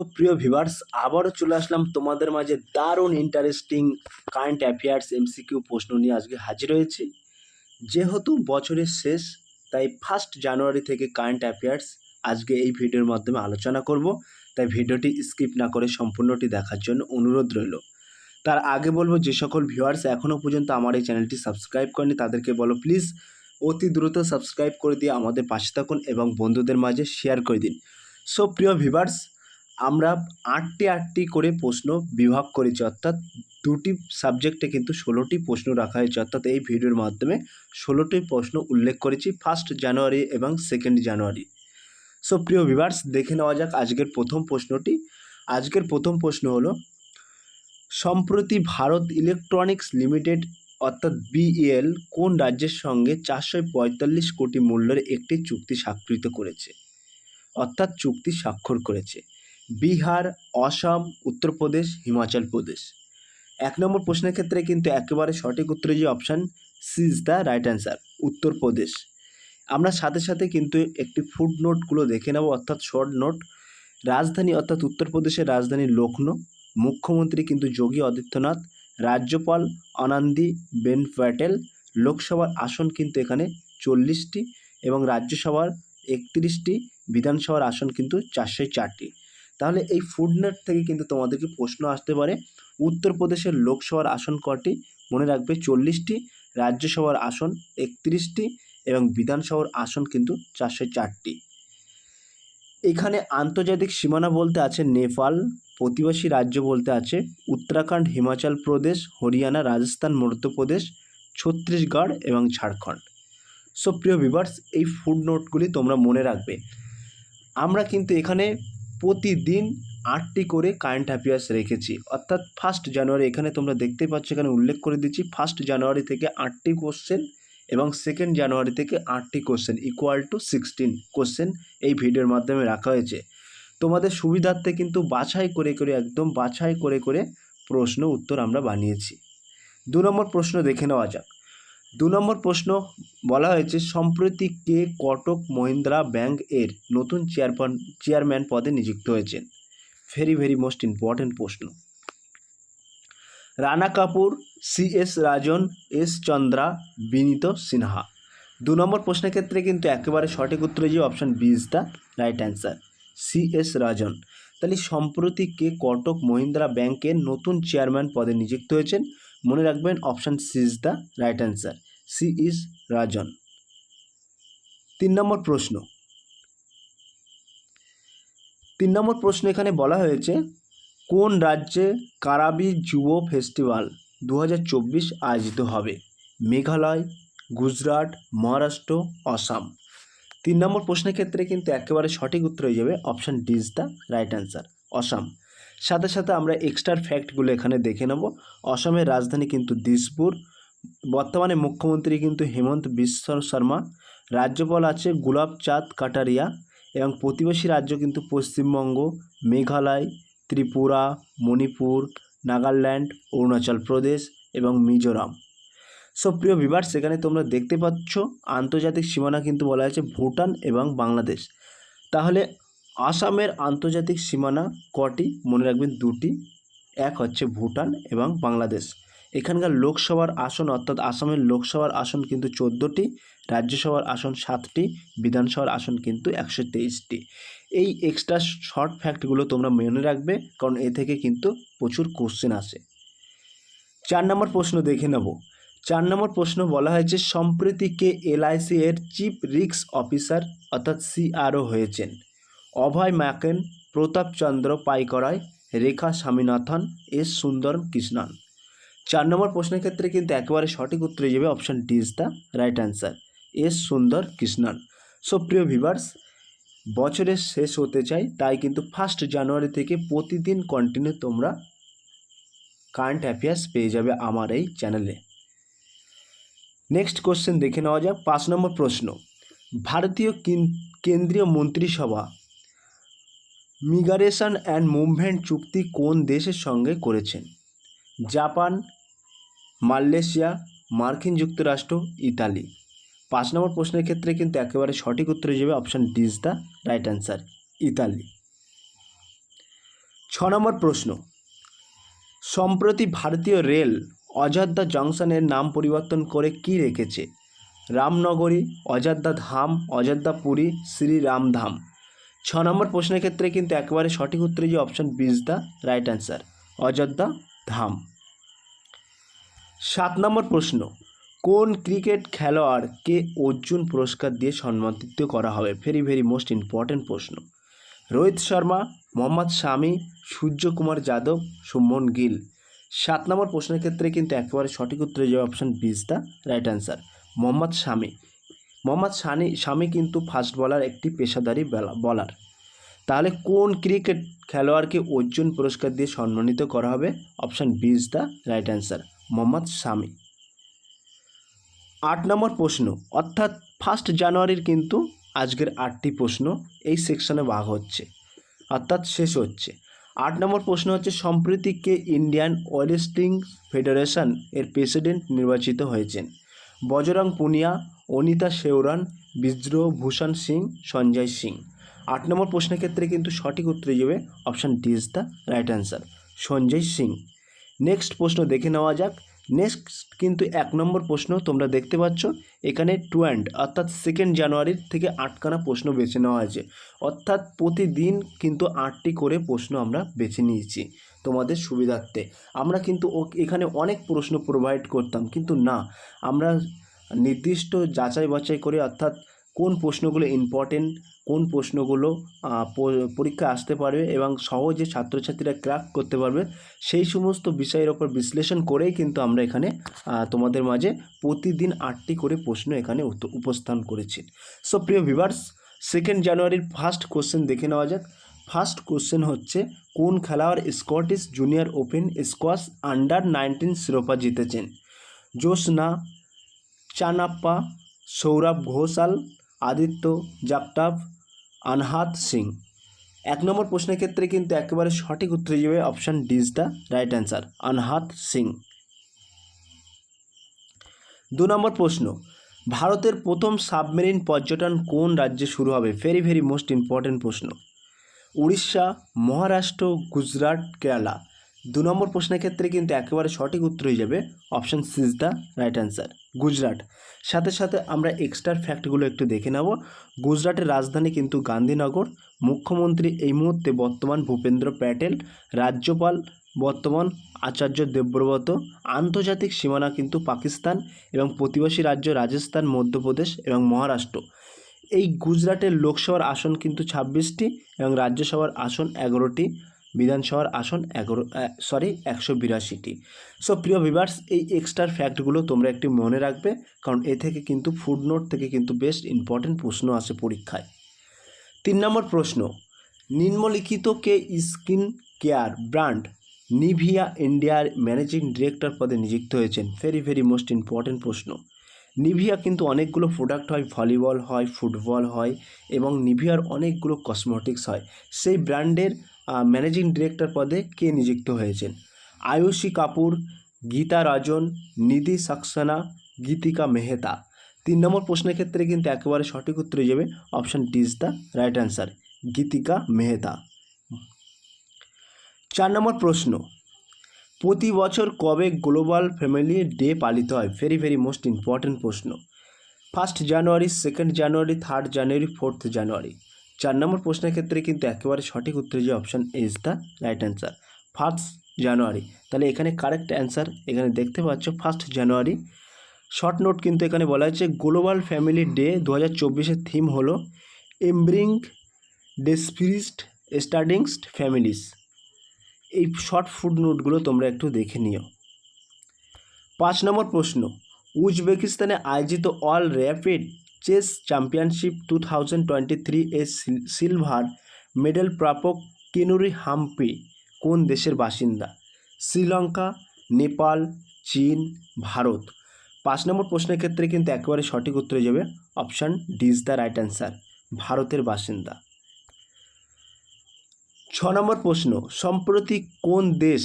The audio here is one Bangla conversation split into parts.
প্রিয় ভিভার্স আবারও চলে আসলাম তোমাদের মাঝে দারুণ ইন্টারেস্টিং কারেন্ট অ্যাফেয়ার্স এমসিকিউ প্রশ্ন নিয়ে আজকে হাজির হয়েছি। যেহেতু বছরের শেষ, তাই ফার্স্ট জানুয়ারি থেকে কারেন্ট অ্যাফেয়ার্স আজকে এই ভিডিওর মাধ্যমে আলোচনা করব। তাই ভিডিওটি স্কিপ না করে সম্পূর্ণটি দেখার জন্য অনুরোধ রইল। তার আগে বলব, যে সকল ভিউয়ার্স এখনও পর্যন্ত আমার এই চ্যানেলটি সাবস্ক্রাইব করেনি তাদেরকে বলো প্লিজ অতি দ্রুত সাবস্ক্রাইব করে দিয়ে আমাদের পাশে থাকুন এবং বন্ধুদের মাঝে শেয়ার করে দিন। সো প্রিয় ভিভার্স আমরা আটটি আটটি করে প্রশ্ন বিভাগ করেছি, অর্থাৎ দুটি সাবজেক্টে কিন্তু ষোলোটি প্রশ্ন রাখা হয়েছে, অর্থাৎ এই ভিডিওর মাধ্যমে ষোলোটি প্রশ্ন উল্লেখ করেছি ফার্স্ট জানুয়ারি এবং সেকেন্ড জানুয়ারি সো প্রিয় ভিভার্স দেখে নেওয়া যাক আজকের প্রথম প্রশ্নটি। আজকের প্রথম প্রশ্ন হলো, সম্প্রতি ভারত ইলেকট্রনিক্স লিমিটেড অর্থাৎ বিইএল কোন রাজ্যের সঙ্গে চারশো পঁয়তাল্লিশ কোটি মূল্যের একটি চুক্তি স্বাক্ষরিত করেছে? অর্থাৎ চুক্তি স্বাক্ষর করেছে। বিহার, অসম, উত্তরপ্রদেশ, হিমাচল প্রদেশ। এক নম্বর প্রশ্নের ক্ষেত্রে কিন্তু একেবারে সঠিক উত্তরে যে option C is the right answer Uttar Pradesh আমরা সাথে সাথে কিন্তু একটি ফুড নোটগুলো দেখে নেব, অর্থাৎ শর্ট নোট রাজধানী, অর্থাৎ উত্তরপ্রদেশের রাজধানী লখনৌ মুখ্যমন্ত্রী কিন্তু যোগী আদিত্যনাথ, রাজ্যপাল আনন্দি বেন প্যাটেল, লোকসভার আসন কিন্তু এখানে চল্লিশটি এবং রাজ্যসভার একত্রিশটি, বিধানসভার আসন কিন্তু চারশো চারটি। তাহলে এই ফুডনেট থেকে কিন্তু তোমাদেরকে প্রশ্ন আসতে পারে। উত্তরপ্রদেশের লোকসভার আসন কটি? মনে রাখবে চল্লিশটি, রাজ্যসভার আসন একত্রিশটি এবং বিধানসভার আসন কিন্তু চারশো চারটি। এখানে আন্তর্জাতিক সীমানা বলতে আছে নেপাল, প্রতিবেশী রাজ্য বলতে আছে উত্তরাখণ্ড, হিমাচল প্রদেশ, হরিয়ানা, রাজস্থান মধ্যপ্রদেশ ছত্তিশগড় এবং ঝাড়খণ্ড। সো প্রিয় ভিভার্স এই ফুড নোটগুলি তোমরা মনে রাখবে। আমরা কিন্তু এখানে প্রতিদিন আটটি করে কারেন্ট অ্যাফেয়ার্স রেখেছি। অর্থাৎ ফার্স্ট জানুয়ারি এখানে তোমরা দেখতেই পাচ্ছ, এখানে উল্লেখ করে দিচ্ছি ফার্স্ট জানুয়ারি থেকে আটটি কোশ্চেন এবং সেকেন্ড জানুয়ারি থেকে আটটি question equal to sixteen question এই ভিডিওর মাধ্যমে রাখা হয়েছে। তোমাদের সুবিধার্থে কিন্তু বাছাই করে করে, একদম বাছাই করে করে প্রশ্ন উত্তর আমরা বানিয়েছি। দু নম্বর প্রশ্ন দেখে নেওয়া যাক। দু নম্বর প্রশ্ন, বলা হয়েছে, সম্প্রতি কে কটক মহিন্দ্রা ব্যাংক এর নতুন চেয়ারম্যান চেয়ারম্যান পদে নিযুক্ত হয়েছেন? ভেরি ভেরি মোস্ট ইম্পর্ট্যান্ট প্রশ্ন। Rana Kapoor, C S Rajan, S Chandra, Vineet Sinha. দু নম্বর প্রশ্নের ক্ষেত্রে কিন্তু একেবারে সঠিক উত্তরে যে option B is the right answer C S Rajan. তাহলে সম্প্রতি কে কটক মহিন্দ্রা ব্যাংকের নতুন চেয়ারম্যান পদে নিযুক্ত হয়েছেন? মনে রাখবেন option C is the right answer C is Rajan তিন নম্বর প্রশ্ন। তিন নম্বর প্রশ্ন এখানে বলা হয়েছে, কোন রাজ্যে কারাবি যুব ফেস্টিভ্যাল দু হাজার চব্বিশ আয়োজিত হবে? মেঘালয়, গুজরাট, মহারাষ্ট্র, অসম। তিন নম্বর প্রশ্নের ক্ষেত্রে কিন্তু একেবারে সঠিক উত্তর হয়ে যাবে option D is the right answer Assam. সাথে সাথে আমরা এক্সট্রা ফ্যাক্টগুলো এখানে দেখে নেব। অসমের রাজধানী কিন্তু দিসপুর, বর্তমানে মুখ্যমন্ত্রী কিন্তু হেমন্ত বিশ্ব শর্মা, রাজ্যপাল আছে গুলাব চাঁদ কাটারিয়া এবং প্রতিবেশী রাজ্য কিন্তু পশ্চিমবঙ্গ, মেঘালয়, ত্রিপুরা, মণিপুর, নাগাল্যান্ড, অরুণাচল প্রদেশ এবং মিজোরাম। সো প্রিয় বিভার সেখানে তোমরা দেখতে পাচ্ছ, আন্তর্জাতিক সীমানা কিন্তু বলা হয়েছে ভুটান এবং বাংলাদেশ। তাহলে আসামের আন্তর্জাতিক সীমানা কটি? মনে রাখবেন দুটি। এক হচ্ছে ভুটান এবং বাংলাদেশ। এখানকার লোকসভার আসন অর্থাৎ আসামের লোকসভার আসন কিন্তু চোদ্দোটি, রাজ্যসভার আসন সাতটি, বিধানসভার আসন কিন্তু একশো তেইশটি। এই এক্সট্রা শর্ট ফ্যাক্টগুলো তোমরা মনে রাখবে, কারণ এ থেকে কিন্তু প্রচুর কোশ্চেন আসে। চার নম্বর প্রশ্ন দেখে নেব। চার নম্বর প্রশ্ন বলা হয়েছে, সম্প্রতি কে এলআইসি এর চিফ রিক্স অফিসার অর্থাৎ সিআরও হয়েছেন। অভয় ম্যাকেন প্রতাপচন্দ্র পাইকরায়, রেখা স্বামীনাথন, এস সুন্দর কৃষ্ণন। চার নম্বর প্রশ্নের ক্ষেত্রে কিন্তু একেবারে সঠিক উত্তর যাবে option D is the right answer S Sundar Krishnan. So প্রিয় ভিভার্স বছরের শেষ হতে চাই, তাই কিন্তু ফার্স্ট জানুয়ারি থেকে প্রতিদিন কন্টিনিউ তোমরা কারেন্ট অ্যাফেয়ার্স পেয়ে যাবে আমার এই চ্যানেলে নেক্সট কোশ্চেন দেখে নেওয়া যাক। পাঁচ নম্বর প্রশ্ন, ভারতীয় কিন- কেন্দ্রীয় মন্ত্রিসভা মিগারেশন অ্যান্ড মুভমেন্ট চুক্তি কোন দেশের সঙ্গে করেছেন? জাপান, মালয়েশিয়া, মার্কিন যুক্তরাষ্ট্র, ইতালি। পাঁচ নম্বর প্রশ্নের ক্ষেত্রে কিন্তু একেবারে সঠিক উত্তর যাবে option D is the right answer Italy. ছ নম্বর প্রশ্ন। সম্প্রতি ভারতীয় রেল অযোধ্যা জংশনের নাম পরিবর্তন করে কি রেখেছে? রামনগরী, অযোধ্যা ধাম, অযোধ্যা পুরী শ্রীরামধাম ছ নম্বর প্রশ্নের ক্ষেত্রে কিন্তু একেবারে সঠিক উত্তরে যে option B the right answer Ayodhya Dham. সাত নম্বর প্রশ্ন, কোন ক্রিকেট খেলোয়াড়কে অর্জুন পুরস্কার দিয়ে সম্মানিত করা হবে? ভেরি ভেরি মোস্ট ইম্পর্ট্যান্ট প্রশ্ন। রোহিত শর্মা, মোহাম্মদ শামি, সূর্যকুমার যাদব, সুমন গিল। সাত নম্বর প্রশ্নের ক্ষেত্রে কিন্তু একেবারে সঠিক উত্তরে যে option B the right answer Mohammad Shami. Mohammad Shani, Shami কিন্তু ফাস্ট বলার একটি পেশাদারি বলার তাহলে কোন ক্রিকেট খেলোয়াড়কে অর্জুন পুরস্কার দিয়ে সম্মানিত করা হবে? Option B is the right answer Mohammad Shami. আট নম্বর প্রশ্ন, অর্থাৎ ফার্স্ট জানুয়ারির কিন্তু আজকের আটটি প্রশ্ন এই সেকশনে ভাগ হচ্ছে, অর্থাৎ শেষ হচ্ছে। আট নম্বর প্রশ্ন হচ্ছে, সম্প্রতি কে ইন্ডিয়ান ওয়েলস্টিং ফেডারেশন এর প্রেসিডেন্ট নির্বাচিত হয়েছেন? বজরং পুনিয়া, অনিতা শেওরান, বিদ্রোহ ভূষণ সিং, সঞ্জয় সিং। আট নম্বর প্রশ্নের ক্ষেত্রে কিন্তু সঠিক উত্তরে যাবে option D is the right answer, Sanjay Singh. Next প্রশ্ন দেখে নেওয়া যাক। নেক্সট কিন্তু এক নম্বর প্রশ্ন তোমরা দেখতে পাচ্ছ, এখানে টু অ্যান্ড, অর্থাৎ সেকেন্ড জানুয়ারির থেকে আটখানা প্রশ্ন বেছে নেওয়া হয়েছে। অর্থাৎ প্রতিদিন কিন্তু আটটি করে প্রশ্ন আমরা বেছে নিয়েছি। তোমাদের সুবিধার্থে। আমরা কিন্তু এখানে অনেক প্রশ্ন প্রোভাইড করতাম কিন্তু না। আমরা নির্দিষ্ট যাচাই বাছাই করে অর্থাৎ কোন প্রশ্নগুলো ইম্পর্টেন্ট কোন প্রশ্নগুলো আহ, প- পরীক্ষায় আসতে পারবে এবং সহজে ছাত্রছাত্রীরা ক্র্যাক করতে পারবে সেই সমস্ত বিষয়ের ওপর বিশ্লেষণ করেই কিন্তু আমরা এখানে তোমাদের মাঝে প্রতিদিন আটটি করে প্রশ্ন এখানে উপস্থান করেছি। সো প্রিয় ভিভার্স সেকেন্ড জানুয়ারির ফার্স্ট কোশ্চেন দেখে নেওয়া যাক। ফার্স্ট কোশ্চেন হচ্ছে, কোন খেলোয়াড় Scottish junior open squash under nineteen শিরোপা জিতেছেন? জোসনা, চানাপ্পা, সৌরভ ঘোষাল, আদিত্য জাগতাপ, আনহাত সিং। এক নম্বর প্রশ্নের ক্ষেত্রে কিন্তু একেবারে সঠিক উত্তর যাবে option D is the right answer, Anahat Singh. দু নম্বর প্রশ্ন, ভারতের প্রথম সাবমেরিন পর্যটন কোন রাজ্যে শুরু হবে? ভেরি ভেরি মোস্ট ইম্পর্ট্যান্ট প্রশ্ন। উড়িষ্যা, মহারাষ্ট্র, গুজরাট, কেরালা। দু নম্বর প্রশ্নের ক্ষেত্রে কিন্তু একেবারে সঠিক উত্তর হয়ে যাবে option C is the right answer, Gujarat. সাথে সাথে আমরা এক্সট্রা ফ্যাক্টগুলো একটু দেখে নেব। গুজরাটের রাজধানী কিন্তু গান্ধীনগর। মুখ্যমন্ত্রী এই মুহূর্তে বর্তমান ভূপেন্দ্র প্যাটেল, রাজ্যপাল বর্তমান আচার্য দেবব্রত, আন্তর্জাতিক সীমানা কিন্তু পাকিস্তান এবং প্রতিবেশী রাজ্য রাজস্থান, মধ্যপ্রদেশ এবং মহারাষ্ট্র। এই গুজরাটের লোকসভার আসন কিন্তু ছাব্বিশটি এবং রাজ্যসভার আসন এগারোটি, বিধানসভার আসন এগারো সরি একশো বিরাশিটি। সো প্রিয় ভিভার্স এই এক্সট্রা ফ্যাক্টগুলো তোমরা একটি মনে রাখবে, কারণ এ থেকে কিন্তু ফুড নোট থেকে কিন্তু বেস্ট ইম্পর্টেন্ট প্রশ্ন আসে পরীক্ষায়। তিন নম্বর প্রশ্ন, নিম্নলিখিত কে স্কিন কেয়ার ব্র্যান্ড নিভিয়া ইন্ডিয়ার ম্যানেজিং ডিরেক্টর পদে নিযুক্ত হয়েছেন? ভেরি ভেরি মোস্ট ইম্পর্টেন্ট প্রশ্ন। নিভিয়া কিন্তু অনেকগুলো প্রোডাক্ট হয় ভলিবল হয় ফুটবল হয় এবং নিভিয়ার অনেকগুলো কসমেটিক্স হয়। সেই ব্র্যান্ডের ম্যানেজিং ডিরেক্টর পদে কে নিযুক্ত হয়েছেন? আয়ুষী কাপুর, গীতা রাজন, নিধি সাক্সেনা, গীতিকা মেহতা। তিন নম্বর প্রশ্নের ক্ষেত্রে কিন্তু একেবারে সঠিক উত্তর হয়ে যাবে option D is the right answer Geetika Mehta. চার নম্বর প্রশ্ন প্রতি বছর কবে গ্লোবাল ফ্যামিলি ডে পালিত হয়? ভেরি ভেরি মোস্ট ইম্পর্ট্যান্ট প্রশ্ন। First January second January third January fourth January চার নম্বর প্রশ্নের ক্ষেত্রে কিন্তু একেবারে সঠিক উত্তর যে option is the right answer first January তাহলে এখানে কারেক্ট অ্যান্সার এখানে দেখতে পাচ্ছ ফার্স্ট জানুয়ারি শর্ট নোট কিন্তু এখানে বলা হয়েছে, গ্লোবাল ফ্যামিলি ডে দু হাজার থিম হলো এমব্রিং ডেসপিরিস্ট স্টাডিংসড ফ্যামিলিস। এই শর্ট ফুড নোটগুলো তোমরা একটু দেখে নিও। পাঁচ নম্বর প্রশ্ন, উজবেকিস্তানে আয়োজিত all rapid chess championship two thousand twenty three এ সিলভার মেডেল প্রাপক কিনুরি হাম্পি কোন দেশের বাসিন্দা? শ্রীলঙ্কা, নেপাল, চীন, ভারত। পাঁচ নম্বর প্রশ্নের ক্ষেত্রে কিন্তু একেবারে সঠিক উত্তরে যাবে option D is the right answer ভারতের বাসিন্দা। ছ নম্বর প্রশ্ন, সম্প্রতি কোন দেশ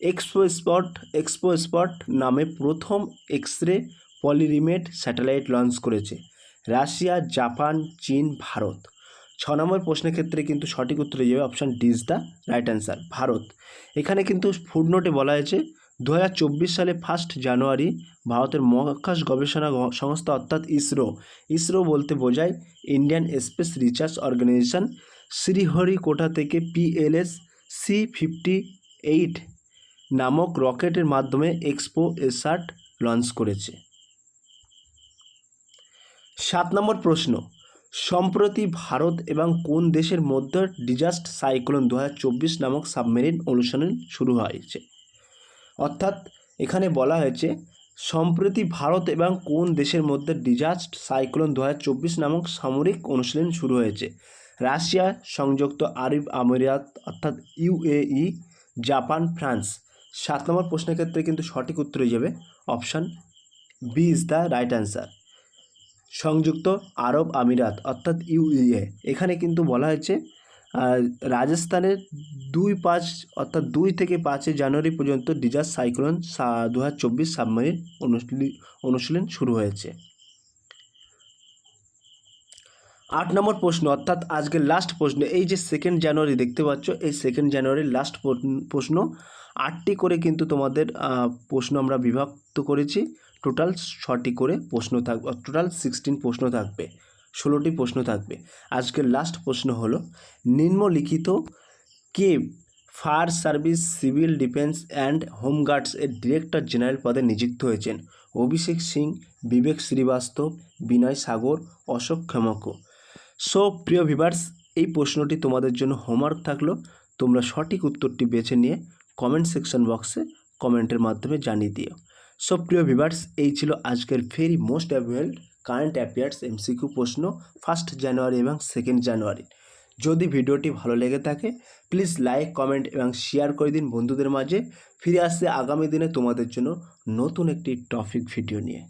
এক্সপো স্পট এক্সপো স্পট নামে প্রথম X ray polarimeter satellite launch করেছে? রাশিয়া, জাপান, চীন, ভারত। ছ নম্বর প্রশ্নের ক্ষেত্রে কিন্তু সঠিক উত্তর যাবে option D is the right answer Bharat. এখানে কিন্তু ফুটনোটে বলা হয়েছে দু হাজার চব্বিশ সালে ফার্স্ট জানুয়ারি ভারতের মহাকাশ গবেষণা সংস্থা অর্থাৎ ইসরো। ইসরো বলতে বোঝায় Indian space research organisation Sriharikota থেকে পিএলএস সি ফিফটি এইট নামক রকেটের মাধ্যমে এক্সপো এসার্ট লঞ্চ করেছে। সাত নম্বর প্রশ্ন, সম্প্রতি ভারত এবং কোন দেশের মধ্যে ডিজাস্ট সাইক্লোন দু হাজার চব্বিশ নামক সাবমেরিন অনুসরণ শুরু হয়েছে? অর্থাৎ এখানে বলা হয়েছে, সম্প্রতি ভারত এবং কোন দেশের মধ্যে ডিজাস্ট সাইক্লোন দু হাজার চব্বিশ নামক সামরিক অনুশীলন শুরু হয়েছে? রাশিয়া সংযুক্ত আরব আমিরাত অর্থাৎ ইউএই, জাপান, ফ্রান্স। সাত নম্বর প্রশ্নের ক্ষেত্রে কিন্তু সঠিক উত্তর হয়ে যাবে option B is the right answer. সংযুক্ত আরব আমিরাত অর্থাৎ ইউএ এখানে কিন্তু বলা হয়েছে রাজস্থানের দুই পাঁচ অর্থাৎ দুই থেকে পাঁচই জানুয়ারি পর্যন্ত ডিজাস সাইক্লোন দু হাজার চব্বিশ সাবমেরিন অনুশীল- অনুশীলন শুরু হয়েছে। আট নম্বর প্রশ্ন, অর্থাৎ আজকের লাস্ট প্রশ্ন, এই যে সেকেন্ড জানুয়ারি দেখতে পাচ্ছ, এই সেকেন্ড জানুয়ারির লাস্ট প্রশ্ন আটটি করে কিন্তু তোমাদের প্রশ্ন আমরা বিভক্ত করেছি টোটাল ছটি করে প্রশ্ন থাকবে টোটাল সিক্সটিন প্রশ্ন থাকবে, ষোলোটি প্রশ্ন থাকবে। আজকের লাস্ট প্রশ্ন হলো, নিম্নলিখিত কে fire service, civil defence and home guards এর ডিরেক্টর জেনারেল পদে নিযুক্ত হয়েছেন? অভিষেক সিং, বিবেক শ্রীবাস্তব, বিনয় সাগর, অশোক ক্ষমক সো প্রিয় ভিভার্স, এই প্রশ্নটি তোমাদের জন্য হোমওয়ার্ক থাকল। তোমরা সঠিক উত্তরটি বেছে নিয়ে কমেন্ট সেকশন বক্সে কমেন্টের মাধ্যমে জানিয়ে দিও। সো প্রিয় ভিভার্স, এই ছিল আজকের very most avail current affairs MCQ প্রশ্ন ফার্স্ট জানুয়ারি এবং সেকেন্ড জানুয়ারি যদি ভিডিওটি ভালো লেগে থাকে প্লিজ লাইক কমেন্ট এবং শেয়ার করে দিন বন্ধুদের মাঝে। ফিরে আসছে আগামী দিনে তোমাদের জন্য নতুন একটি টপিক ভিডিও নিয়ে।